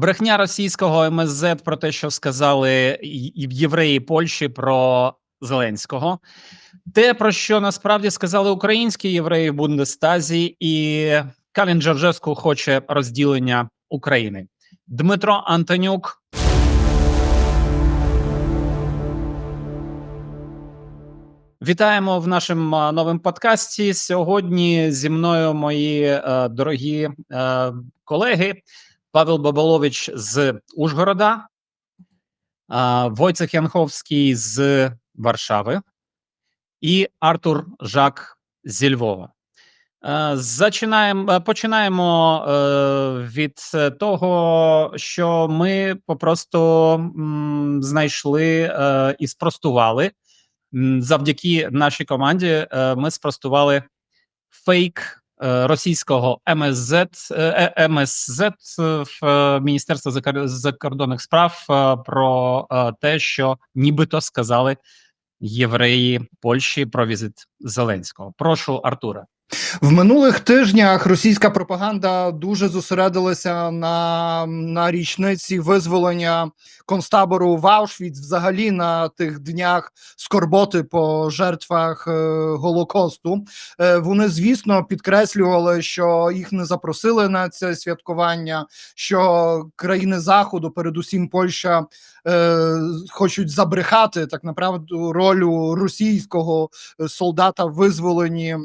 Брехня російського МСЗ про те, що сказали євреї Польщі про Зеленського, те, про що насправді сказали українські євреї в Бундестазі, і Калін Джорджеску хоче розділення України. Дмитро Антонюк. Вітаємо в нашому новому подкасті. Сьогодні зі мною мої е, дорогі е, колеги Павел Бабалович з Ужгорода, Войцех Янховський з Варшави і Артур Жак зі Львова. Е, Зачинаємо, е, починаємо е, від того, що ми попросту знайшли і спростували. Завдяки нашій команді ми спростували фейк російського МСЗ, е, е, МСЗ в Міністерство закордонних справ е, про е, те, що нібито сказали євреї Польщі про візит Зеленського. Прошу, Артура. В минулих тижнях російська пропаганда дуже зосередилася на, на річниці визволення концтабору в взагалі на тих днях скорботи по жертвах е, Голокосту. Е, вони, звісно, підкреслювали, що їх не запросили на це святкування, що країни Заходу, передусім Польща, е, хочуть забрехати так направду роль російського е, солдата в визволенні е,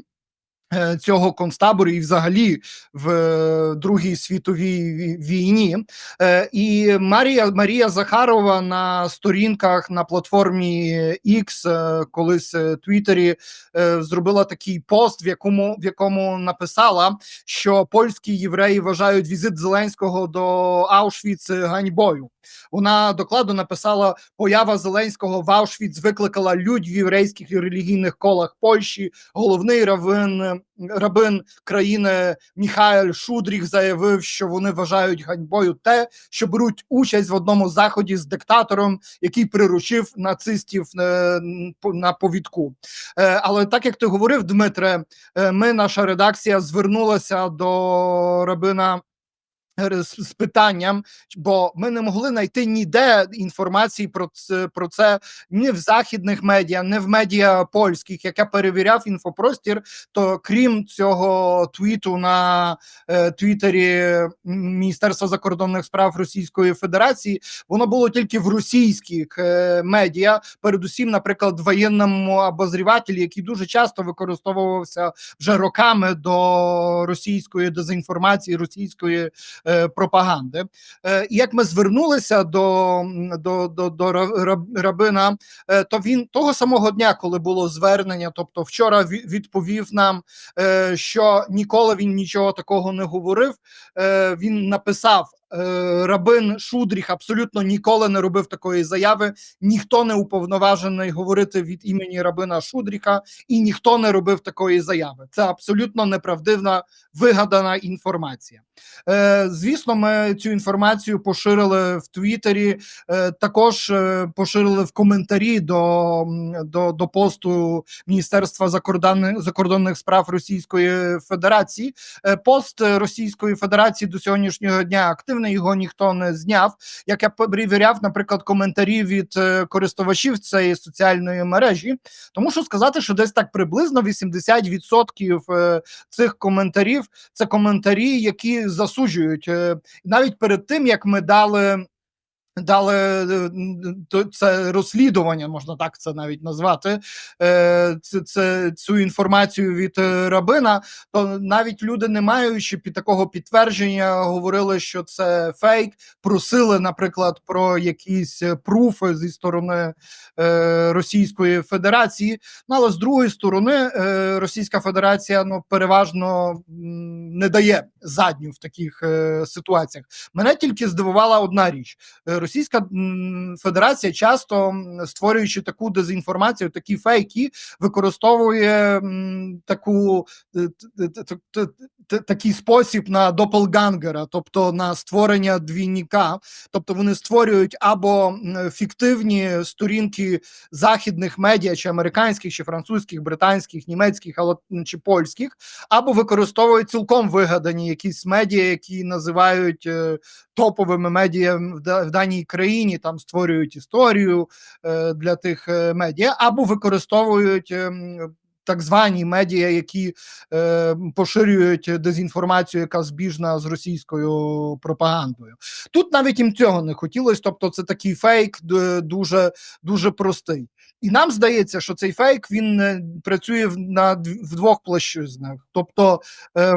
цього концтабору і взагалі в е, Другій світовій війні. Е, І Марія Марія Захарова на сторінках на платформі X, е, колись е, Твіттері, е, зробила такий пост, в якому в якому написала, що польські євреї вважають візит Зеленського до Аушвіц ганьбою. Вона докладно написала: поява Зеленського в Аушвіц викликала людь в єврейських і релігійних колах Польщі. Головний равин рабин країни Міхаель Шудріх заявив, що вони вважають ганьбою те, що беруть участь в одному заході з диктатором, який приручив нацистів е, на повідку. Е, Але так як ти говорив, Дмитре, е, ми, наша редакція, звернулася до рабина. Е, З, питанням, бо ми не могли знайти ніде інформації про це про це ні в західних медіа, ні в медіа польських. Як я перевіряв інфопростір, то крім цього твіту на е, твіттері Міністерства закордонних справ Російської Федерації, воно було тільки в російських е, медіа, передусім, наприклад, воєнному обозрівателі, який дуже часто використовувався вже роками до російської дезінформації, російської пропаганди. Е, і як ми звернулися до, до, до, до рабина, е, то він того самого дня, коли було звернення, тобто вчора відповів нам, е, що ніколи він нічого такого не говорив. Е, Він написав. е, Рабин Шудріх абсолютно ніколи не робив такої заяви. Ніхто не уповноважений говорити від імені рабина Шудріха, і ніхто не робив такої заяви. Це абсолютно неправдивна вигадана інформація. Е, Звісно, ми цю інформацію поширили в Твіттері, е, також е, поширили в коментарі до, до, до посту Міністерства закордонних, закордонних справ Російської Федерації. Пост Російської Федерації до сьогоднішнього дня активний, його ніхто не зняв. Як я перевіряв, наприклад, коментарі від користувачів цієї соціальної мережі, тому що сказати, що десь так приблизно 80% е, цих коментарів це коментарі, які засуджують е, навіть перед тим, як ми дали. Дали е, це розслідування, можна так це навіть назвати. е, Це, це цю інформацію від рабина. То навіть люди, не маючи під такого підтвердження, говорили, що це фейк. Просили, наприклад, про якісь пруфи зі сторони Російської Федерації. Ну але з другої сторони, Російська Федерація ну переважно не дає задню в таких е, ситуаціях. Мене тільки здивувала одна річ: Е, Російська Федерація часто створюючи таку дезінформацію, такі фейки, використовує таку е, такий спосіб на допелгангера, тобто на створення двійника. Тобто вони створюють або фіктивні сторінки західних медіа, чи американських, чи французьких, британських, німецьких, чи польських, або використовують цілком вигадані якісь медіа, які називають е, топовими медіа в, даній країні, там створюють історію е, для тих е, медіа, або використовують. ем, Так звані медіа, які е, поширюють дезінформацію, яка збіжна з російською пропагандою. Тут навіть їм цього не хотілося, тобто це такий фейк дуже, дуже простий. І нам здається, що цей фейк він працює на, в двох площинах. Тобто е,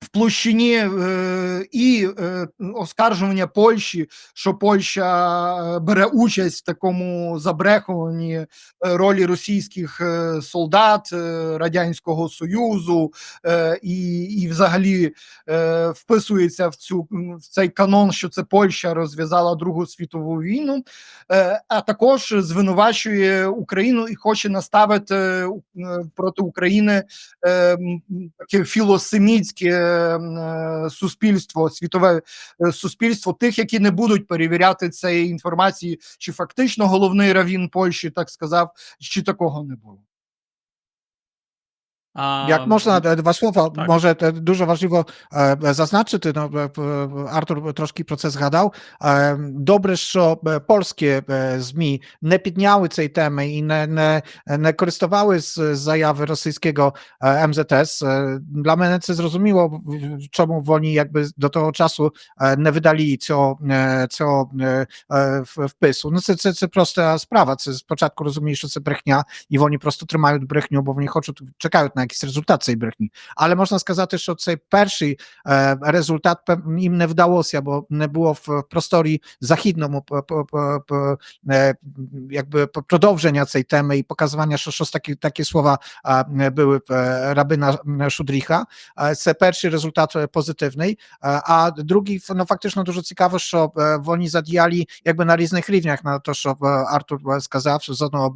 в площині е, і е, оскаржування Польщі, що Польща е, бере участь в такому забрехуванні е, ролі російських е, солдат Радянського Союзу е, і, і взагалі е, вписується в цю в цей канон, що це Польща розв'язала Другу світову війну, е, а також звинувачує Україну і хоче наставити е, проти України е, таке філосемітське суспільство, світове е, суспільство тих, які не будуть перевіряти цієї інформації, чи фактично головний равін Польщі так сказав, чи такого не було. А, Jak można, e, dwa słowa, tak. może te дуже важливо е, зазначити, ну, е, е, Артур трошки про це згадав. Е, Добре, що е, польські е, ЗМІ не підняли цієї теми і не, не, не користували з заяви російського е, МЗС. Е, Dla мене це зрозуміло, в- в- чому вони якби до того часу е, не видали цього, е, цього е, е, в- впису. Ну, це, це, це проста справа. Це спочатку розумієш, що це брехня, і вони просто тримають брехню, бо вони хочуть, чекають на якийсь результат цієї брехні. Але можна сказати, що цей перший е, результат пев- їм не вдалося, бо не було в в просторі західному п- п- п- п- е, якби п- продовження цієї теми і показування, що щось такі, такі слова а, е, були е, рабина м, Шудріха. Е, Це перший результат е, позитивний. Е, А другий, ф- no faktycznie дуже цікаво, що е, вони задіяли якби на різних рівнях на те, що е, Артур е, сказав, що з одного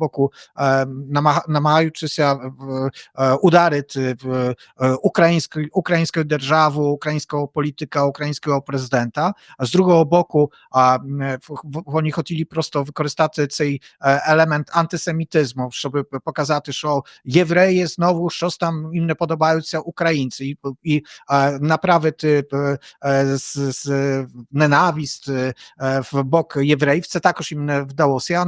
боку е, намага- намагаючися в- е, ударити в е, українську, українську державу, українського політика, українського президента, а з другого боку а, м, в- в- вони хотіли просто використати цей е, елемент антисемітизму, щоб показати, що євреї знову щось там їм не подобаються українці, і, і е, направити е, е, з, з ненависть е, е, в бок євреїв. Це також їм не вдалося.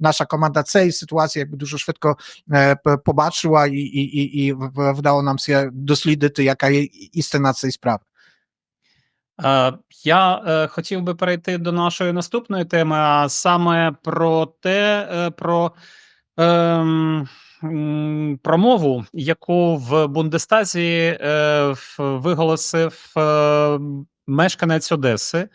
Ну, наша команда цієї ситуації якби дуже швидко е, побачила і, і, і, і в- вдало нам дослідити, яка є істина цієї справи. Я хотів би перейти до нашої наступної теми, а саме про те, про ем, промову, яку в Бундестазі е, виголосив е, мешканець Одеси.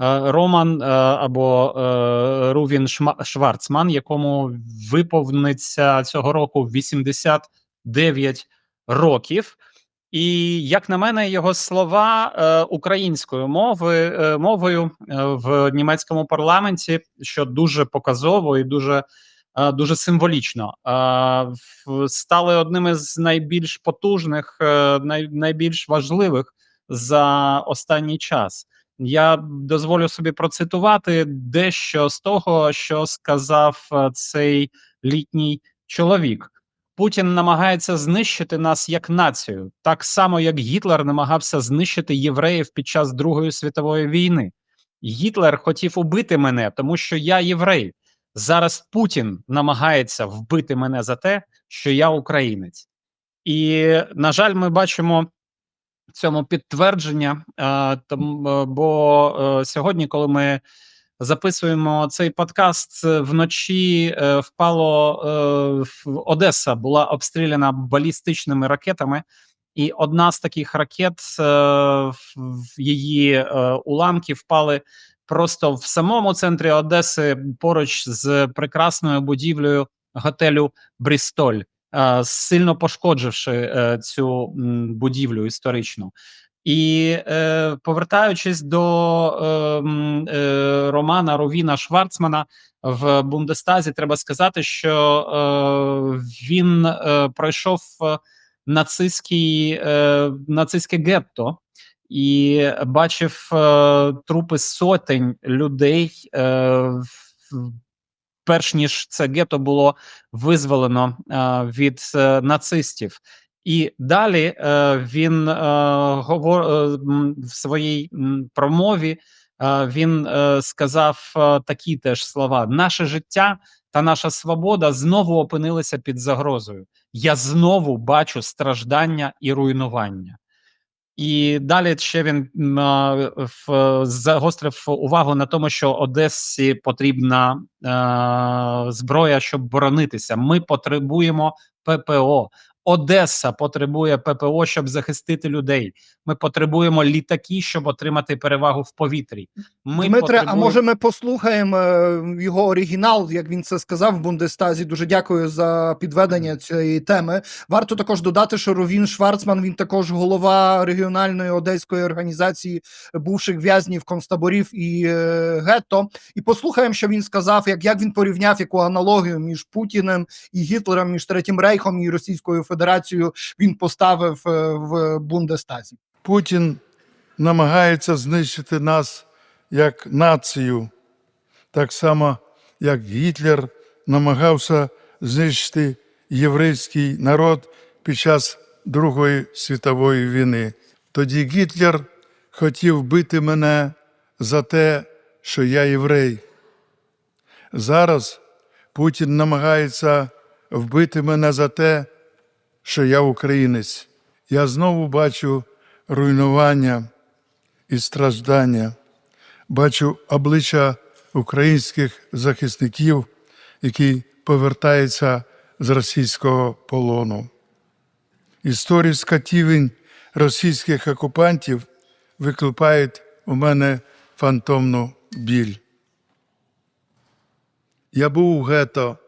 Е, Роман е, або е, Рувін Шварцман, якому виповниться цього року 89 років. І як на мене, його слова українською мови, мовою в німецькому парламенті, що дуже показово і дуже, дуже символічно, стали одним із найбільш потужних, найбільш важливих за останній час. Я дозволю собі процитувати дещо з того, що сказав е, цей літній чоловік. Путін намагається знищити нас як націю, так само як Гітлер намагався знищити євреїв під час Другої світової війни. Гітлер хотів убити мене, тому що я єврей. Зараз Путін намагається вбити мене за те, що я українець. І, на жаль, ми бачимо цьому підтвердження. Е, там, е, бо е, сьогодні, коли ми записуємо цей подкаст вночі, впало Одеса була обстріляна балістичними ракетами. І одна з таких ракет в її уламки впали просто в самому центрі Одеси поруч з прекрасною будівлею готелю Брістоль, сильно пошкодживши е, цю будівлю історичну. І е, повертаючись до е, е, романа Ровіна Шварцмана в Бундестазі, треба сказати, що е, він е, пройшов е, нацистський, е, нацистське гетто і бачив е, трупи сотень людей, е, в- перш ніж це гетто було визволено е, від е, нацистів. І далі е, він говор, в своїй промові він сказав такі теж слова: наше життя та наша свобода знову опинилися під загрозою. Я знову бачу страждання і руйнування. І далі ще він загострив увагу на тому, що Одесі потрібна е, зброя, щоб боронитися. Ми потребуємо ППО. Одеса потребує ППО, щоб захистити людей. Ми потребуємо літаки, щоб отримати перевагу в повітрі. Ми Дмитре, а може ми послухаємо е, його оригінал, як він це сказав в Бундестазі. Дуже дякую за підведення цієї теми. Варто також додати, що Ровін Шварцман він також голова регіональної одеської організації бувших в'язнів, концтаборів і е, гетто. І послухаємо, що він сказав, як, як він порівняв яку аналогію між Путіним і Гітлером, між Третім Рейхом і Російською Федерацією він поставив е, в Бундестазі. Путін намагається знищити нас як націю, так само, як Гітлер намагався знищити єврейський народ під час Другої світової війни. Тоді Гітлер хотів бити мене за те, що я єврей. Зараз Путін намагається вбити мене за те, що я українець. Я знову бачу руйнування і страждання, бачу обличчя українських захисників, які повертаються з російського полону. Історії скатівень російських окупантів викликають у мене фантомну біль. Я був у гетто,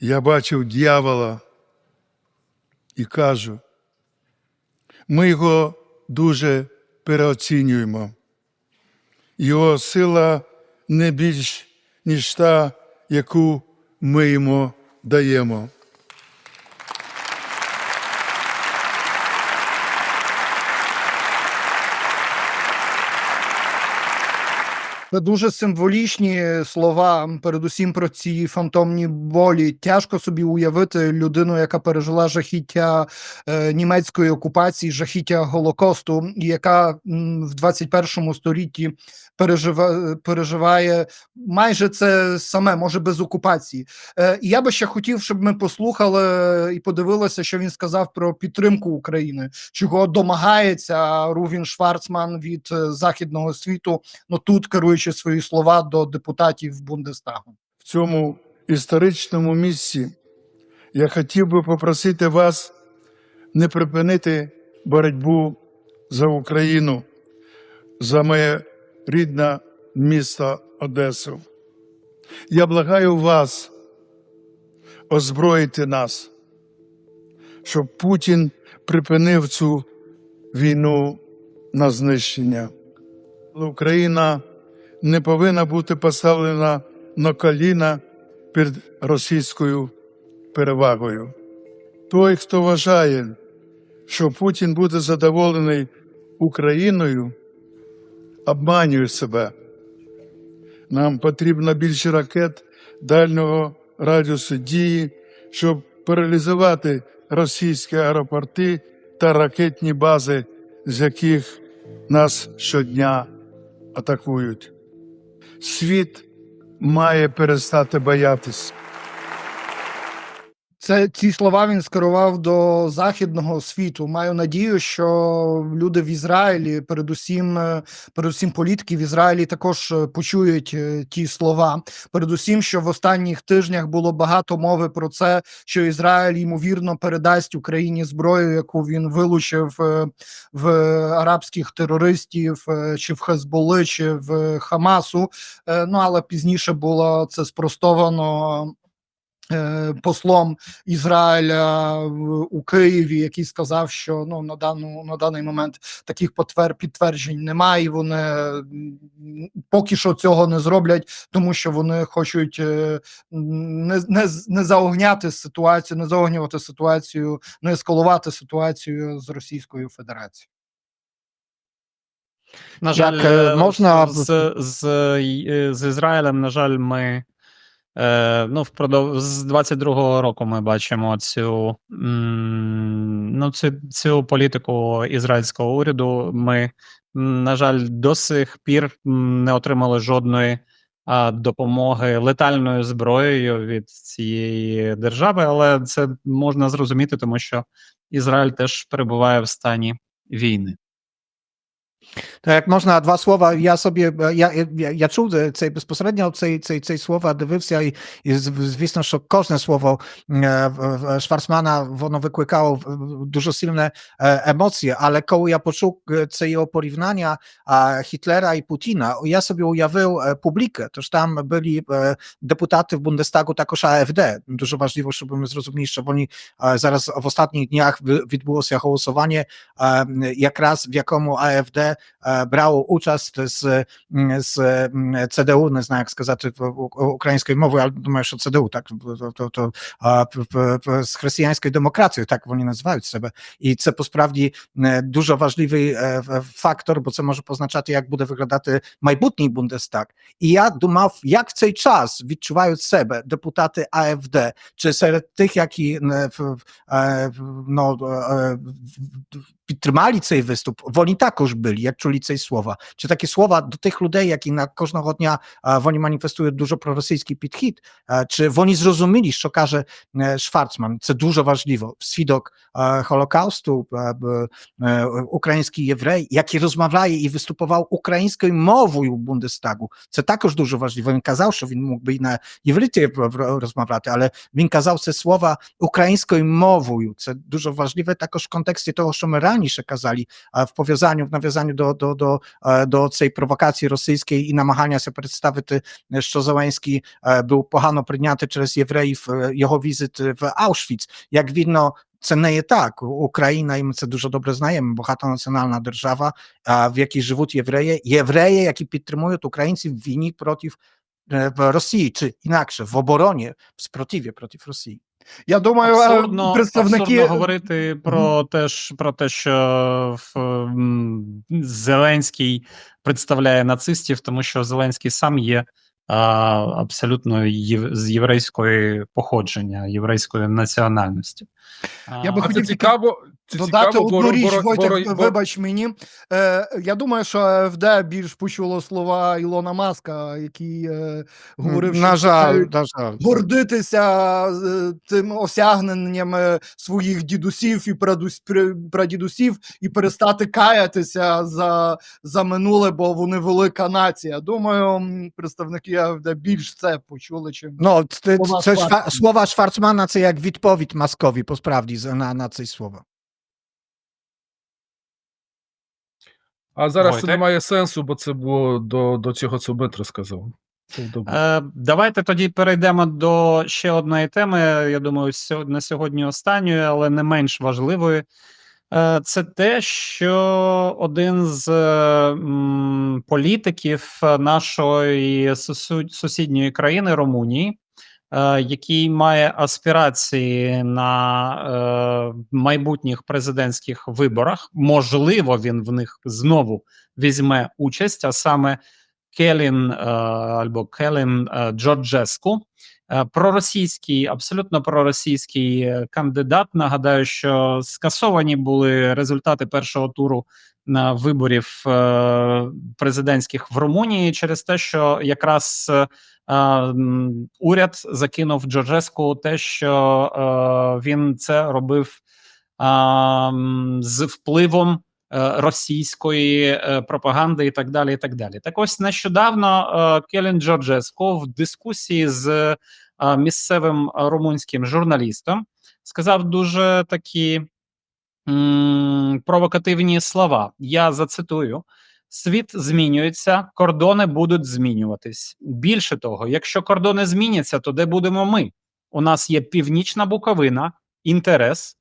я бачив дьявола і кажу, ми його дуже переоцінюємо. Його сила не більш, ніж та, яку ми йому даємо. Дуже символічні слова, передусім про ці фантомні болі. Тяжко собі уявити людину, яка пережила жахіття е, німецької окупації, жахіття Голокосту, і яка м, в 21 столітті пережива, переживає майже це саме, може без окупації. Е, я би ще хотів, щоб ми послухали і подивилися, що він сказав про підтримку України, чого домагається Рувін Шварцман від е, західного світу. Ну тут керуючи свої слова до депутатів Бундестагу. в цьому історичному місці я хотів би попросити вас не припинити боротьбу за Україну, за моє рідне місто Одесу. Я благаю вас озброїти нас, щоб Путін припинив цю війну на знищення. Україна не повинна бути поставлена на коліна перед російською перевагою. Той, хто вважає, що Путін буде задоволений Україною, обманює себе. Нам потрібно більше ракет дальнього радіусу дії, щоб паралізувати російські аеропорти та ракетні бази, з яких нас щодня атакують. Світ має перестати боятись. Це ці слова він скерував до західного світу. Маю надію, що люди в Ізраїлі, передусім, е, передусім політики в Ізраїлі, також е, почують е, ті слова. Передусім, що в останніх тижнях було багато мови про це, що Ізраїль ймовірно передасть Україні зброю, яку він вилучив в арабських терористів, чи в Хезболи, чи в Хамасу. Ну але пізніше було це спростовано послом Ізраїля у Києві, який сказав, що ну на дану на даний момент таких потвер, підтверджень немає. і Вони поки що цього не зроблять, тому що вони хочуть е, не, не, не заогняти ситуацію, не заогнювати ситуацію, не ескалувати ситуацію з Російською Федерацією. На жаль, Як, е, е, можна- з, з, е, з Ізраїлем, на жаль, ми е, ну, впродовж з 22-го року ми бачимо цю, м, ну, цю, цю політику ізраїльського уряду. Ми, на жаль, до сих пір не отримали жодної а, допомоги летальною зброєю від цієї держави, але це можна зрозуміти, тому що Ізраїль теж перебуває в стані війни. Так, як можна два слова, я собі е, я, я, я чув е, цей безпосередньо цей, цей, цей слова, дивився, і, і зв- звісно, що кожне слово е, в- в Шварцмана воно викликало в- в- дуже сильне е, емоції. Але коли я почув е, це його порівняння а, Hitlera і Путіна, я собі уявив е, публіkę, тож там byli е, депутати в Бундестагу також AfD. Дуже важливо, щоб ми зрозуміли, що вони е, зараз в останніх днях ви- відбулося голосування, е, якраз в якому AfD е, брало участь з, м, з м, CDU, не знаю, як сказати в- у- українською мовою, але думаю, що CDU, так, то, то, то, а, п- п- п- з християнською демократією, так вони називають себе. І це посправді е, дуже важливий е, в- фактор, бо це може позначати, як буде виглядати майбутній Бундестаг. І я думав, як в цей час відчувають себе депутати АФД, чи серед тих, які е, в- е, в- no, е, в- в- підтримали цей виступ, вони також були, як чули ці слова. Чи такі слова до тих людей, які на кожного дня е, вони маніфестують дуже проросійський підхід, е, чи вони зрозуміли, що каже е, Шварцман? Це дуже важливо. Свідок е, Холокаусту, е, б- е, український єврей, який розмовляє і виступував українською мовою в Бундестагу. Це також дуже важливо. Він казав, що він мог би і на євриті в- в- розмовляти, але він казав це слова українською мовою. Це дуже важливе також в контексті того, що ми раніше казали, а, в пов'язанню, в нав'язанню до, до, до, е, до цієї провокації російської і намагання себе представити, е, що Зеленський е, був погано прийнятий через євреїв е, його візит в Аушвіц. Як видно, це не є так. Україна, і ми це дуже добре знаємо, багатонаціональна держава, а, в якій живуть євреї, євреї, які підтримують українців в війні проти е, в Росії, чи інакше в обороні, в спротиві проти Росії. Я думаю, абсурдно, представники абсурдно говорити про те, про те, що Зеленський представляє нацистів, тому що Зеленський сам є а, абсолютно єв, з єврейської походження, єврейської національності. Я би А хотів це цікаво. Додати цікаво, одну річ, бо- Войтек, бо- бо- вибач мені. Е, я думаю, що АФД більш почуло слова Ілона Маска, який е, говорив, що на жаль, на жаль. гордитися е, тим осягненнями своїх дідусів і прадус- пр- прадідусів і перестати каятися за, за минуле, бо вони велика нація. Думаю, м, представники АФД більш це почули, чим Ну, це, Слова це, Шварцмана. шва- слова Шварцмана це як відповідь Маскові, по справді, за- на, на ці слова. А зараз це Войтек? не має сенсу, бо це було до, до цього, що Бетро сказав. Е, давайте тоді перейдемо до ще одної теми. Я думаю, на сьогодні останньої, але не менш важливої. Е, Це те, що один з е, м, політиків нашої сусідньої країни Румунії, е, який має аспірації на е, майбутніх президентських виборах, можливо, він в них знову візьме участь, а саме Келін е, або Келін е, Джорджеску, е, проросійський, абсолютно проросійський е, кандидат. Нагадаю, що скасовані були результати першого туру виборів е, президентських в Румунії через те, що якраз е, уряд закинув Джорджеску те, що е, він це робив з впливом російської пропаганди і так далі. і так далі. Так ось нещодавно Келін Джорджеско в дискусії з місцевим румунським журналістом сказав дуже такі провокативні слова. Я зацитую. Світ змінюється, кордони будуть змінюватись. Більше того, якщо кордони зміняться, то де будемо ми? у нас є Північна Буковина, інтерес,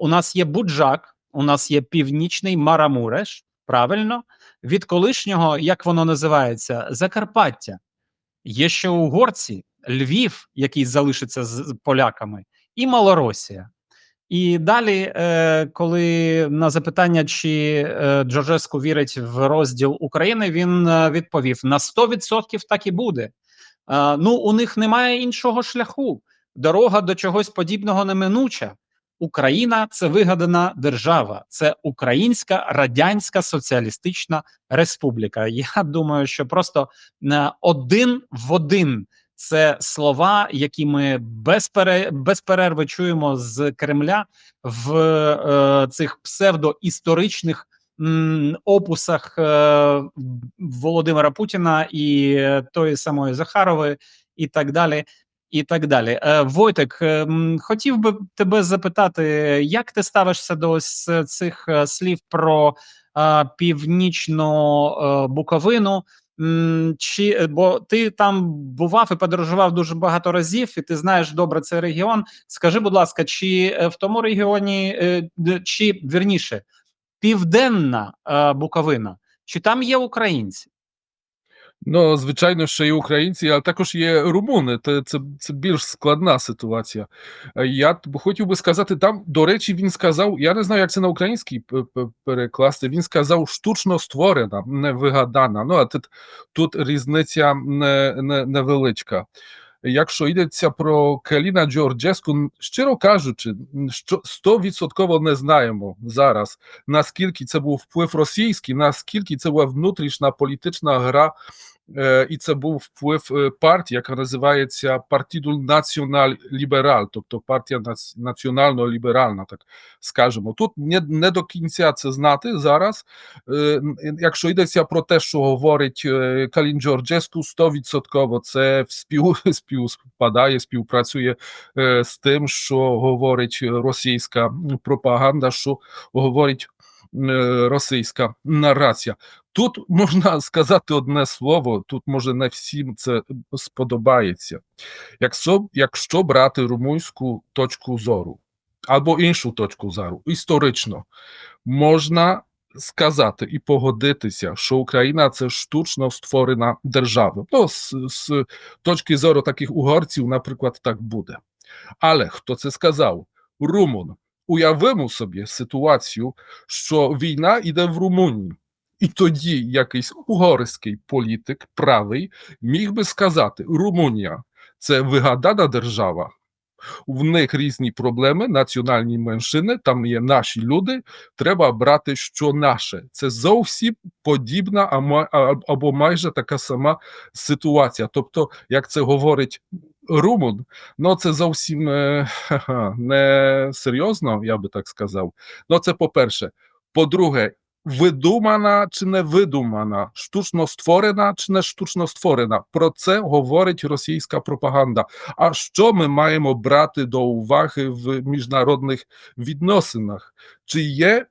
у нас є Буджак, у нас є Північний Марамуреш. Правильно, від колишнього, як воно називається, Закарпаття. Є ще угорці, Львів, який залишиться з поляками, і Малоросія. І далі, е, коли на запитання, чи е, Джорджеску вірить в розділ України, він е, відповів: на 100% так і буде. Ну, у них немає іншого шляху. Дорога до чогось подібного неминуча. Україна це вигадана держава, це Українська Радянська Соціалістична Республіка. Я думаю, що просто один в один це слова, які ми без, пере, без перерви чуємо з Кремля в е, цих псевдоісторичних опусах е, Володимира Путіна і тої самої Захарової, і так далі. І так далі. Е, Войтик, м, хотів би тебе запитати, як ти ставишся до ось цих слів про північну Буковину? Чи е, бо ти там бував і подорожував дуже багато разів, і ти знаєш добре цей регіон. Скажи, будь ласка, чи е, в тому регіоні, е, чи вірніше, південна Буковина, чи там є українці? Ну, звичайно, що є українці, але також є румуни. Це, це, це більш складна ситуація. Е, Я хотів би сказати, там, до речі, він сказав: я не знаю, як це на п- перекласти. Він сказав штучно створена, не вигадана. Ну, а тут, тут різниця не, не, невеличка. Якщо йдеться про Келіна Джорджеску, щиро кажучи, що 100% не знаємо зараз, наскільки це був вплив російський, наскільки це була внутрішня політична гра, і це був вплив е, партії, яка називається Партіду Національ Лібераль, тобто партія національно-ліберальна, так скажемо. Тут не, не до кінця це знати зараз. Е, Якщо йдеться про те, що говорить е, Калін Джорджеску, 100% це спів, співпадає, співпрацює е, з тим, що говорить російська пропаганда, що говорить е, російська нарація. Тут можна сказати одне слово, тут може не всім це сподобається. Якщо, якщо брати румунську точку зору або іншу точку зору, історично, можна сказати і погодитися, що Україна це штучно створена держава. Ну, з, з точки зору таких угорців, наприклад, так буде. Але хто це сказав? Румун. Уявимо собі ситуацію, що війна йде в Румунії. І тоді якийсь угорський політик правий міг би сказати: Румунія це вигадана держава, в них різні проблеми, національні меншини, там є наші люди. Треба брати, що наше. Це зовсім подібна або майже така сама ситуація. Тобто, як це говорить Румун, ну це зовсім е, не серйозно, я би так сказав. Ну, це по-перше. По-друге, видумана чи не видумана, штучно створена чи не штучно створена. Про це говорить російська пропаганда. А що ми маємо брати до уваги в міжнародних відносинах? Чи є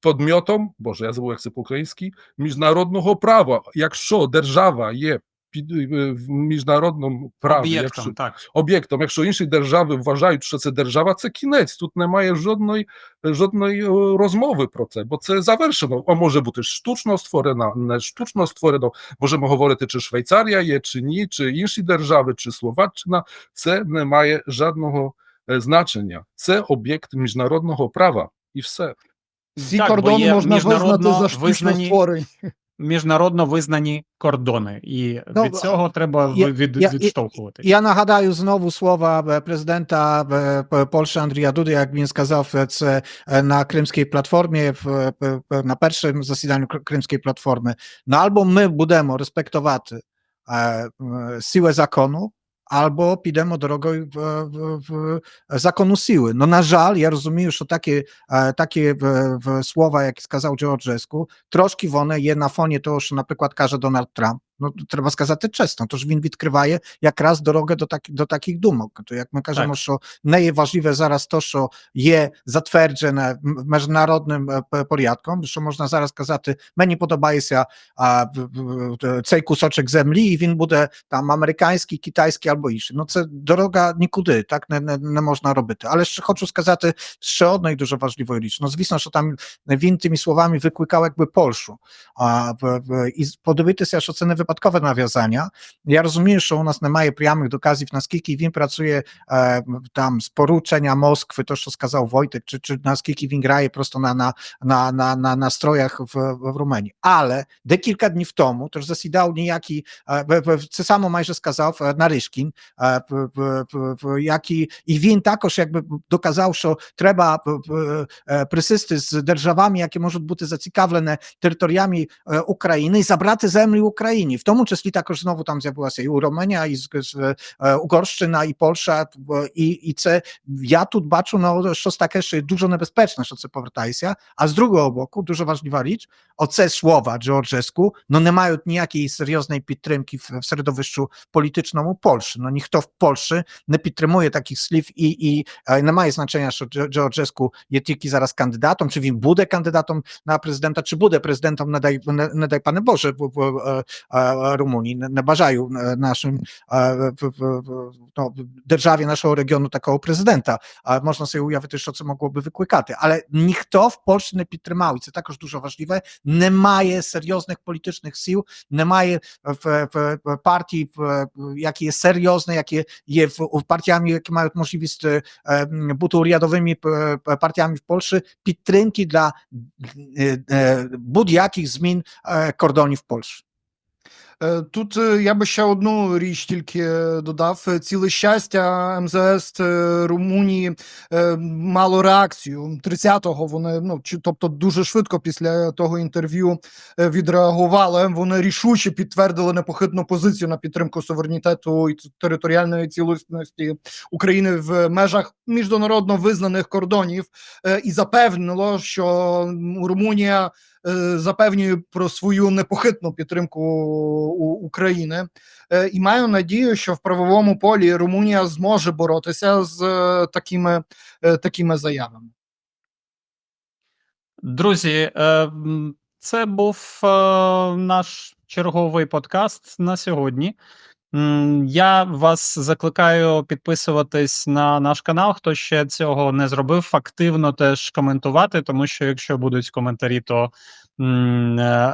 подмітом, Боже, я як це по-українськи, міжнародного права? Якщо держава є під е, в міжнародному праві, якщо, так. об'єктом. Якщо інші держави вважають, що це держава, це кінець. Тут немає жодної, жодної е, розмови про це, бо це завершено. А може бути штучно створена, не штучно створено. Можемо говорити, чи Швейцарія є, чи ні, чи інші держави, чи Словаччина. Це не має жодного е, значення. Це об'єкт міжнародного права, і все. Ці Так, бо кордони є можна визнати міжнародно за штучно визнані- створені. Міжнародно визнані кордони, і Ну, від цього треба я- від, я- відштовхувати. Я нагадаю знову слова е, президента е, Польщі Андрія Дуди, як він сказав е, це на Кримській платформі, в, на першому засіданні Кримської платформи. Ну, або ми будемо респектувати силę закону, albo підемо дорогою в, в, в закону сили. Ну, на жаль, я розумію, що такі, е, такі в, в слова, як сказав Джорджеску, трошки вони є на фоні того, що, наприклад, каже Дональд Трамп. Ну треба сказати чесно. Тож він відкриває якраз дорогу до так, до таких думок. То як ми кажемо, Так. що не є важливе зараз то, що є затверджене м- міжнародним е, п- порядком, що можна зараз казати, мені подобається а, в- в- в- цей кусочок землі, і він буде там американський, китайський або інший. Ну це дорога нікуди, так не, не, не можна робити. Але ще хочу сказати ще одну і дуже важливу річ. Ну звісно, що там він тими словами викликав якби Польщу. А, в, в, і подивитися, що це не випадкове нав'язання. Я розумію, що у нас немає прямих доказів, наскільки він працює е, там з поручення Москви, то що сказав Войtek, чи, чи наскільки він грає просто на, на, на, на, на настроях в, в Rumunii. Але декілька днів тому теж засідав ніякий, е, в- в- це само майже сказав е, Наришкін, е, в- в- в- в- який, і він також якби доказав, що треба е, е, е, присісти з державами, які можуть бути зацікавлені територіями е, України і забрати землі в Україні. В тому числі також знову там з'явилася і Румунія, і з, з е, Угорщина, і Польща. в- І, і це я тут бачу ну, щось таке, що є дуже небезпечне, що це повертається. А з другого боку, дуже важлива річ, оце слова Джорджеску, ну не мають ніякої серйозної підтримки в, в середовищу політичному Польщі. Ну ніхто в Польщі не підтримує таких слів і, і е, не має значення, що Джо- Джорджеску є тільки зараз кандидатом, чи він буде кандидатом на президента, чи буде президентом, не дай, не, не дай пане Боже, в, в, е, е, Румунії. Не, не бажаю е, нашим е, в, в, в, ну, державі нашого регіону такого президента. А можна собі уявити, що це могло би викликати. Але ніхто в Польщі не підтримав, і це також дуже важливе. Немає серйозних політичних сил, немає в, в, в партії, в, які є серйозні, які є в, в партіями, які мають можливість е, е, бути урядовими п- п- партіями в Польщі, підтримки для е, е, будь-яких змін е, кордонів Польщі. Е, Тут е, я би ще одну річ тільки е, додав. Ціле щастя, МЗС Румунії мало реакцію. 30-го вони, ну чи тобто дуже швидко після того інтерв'ю відреагували. Вони рішуче підтвердили непохитну позицію на підтримку суверенітету і територіальної цілісності України в межах міжнародно визнаних кордонів і запевнило, що Румунія запевнює про свою непохитну підтримку України. Е, І маю надію, що в правовому полі Румунія зможе боротися з е, такими, е, такими заявами. Друзі, е, це був е, наш черговий подкаст на сьогодні. Я вас закликаю підписуватись на наш канал. Хто ще цього не зробив, активно теж коментувати, тому що якщо будуть коментарі, то е,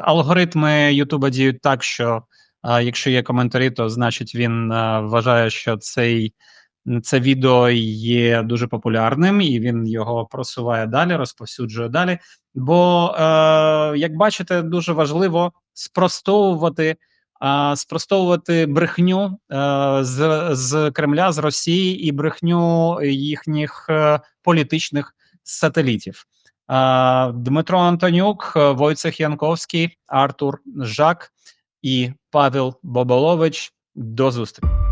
алгоритми Ютуба діють так, що якщо є коментарі, то значить він е, вважає, що цей. Це відео є дуже популярним, і він його просуває далі, розповсюджує далі. Бо, е, як бачите, дуже важливо спростовувати, спростовувати брехню е, з, з Кремля, з Росії і брехню їхніх е, політичних сателітів. Е, Дмитро Антонюк, Войцех Янковський, Артур Жак і Павел Боболович. До зустрічі.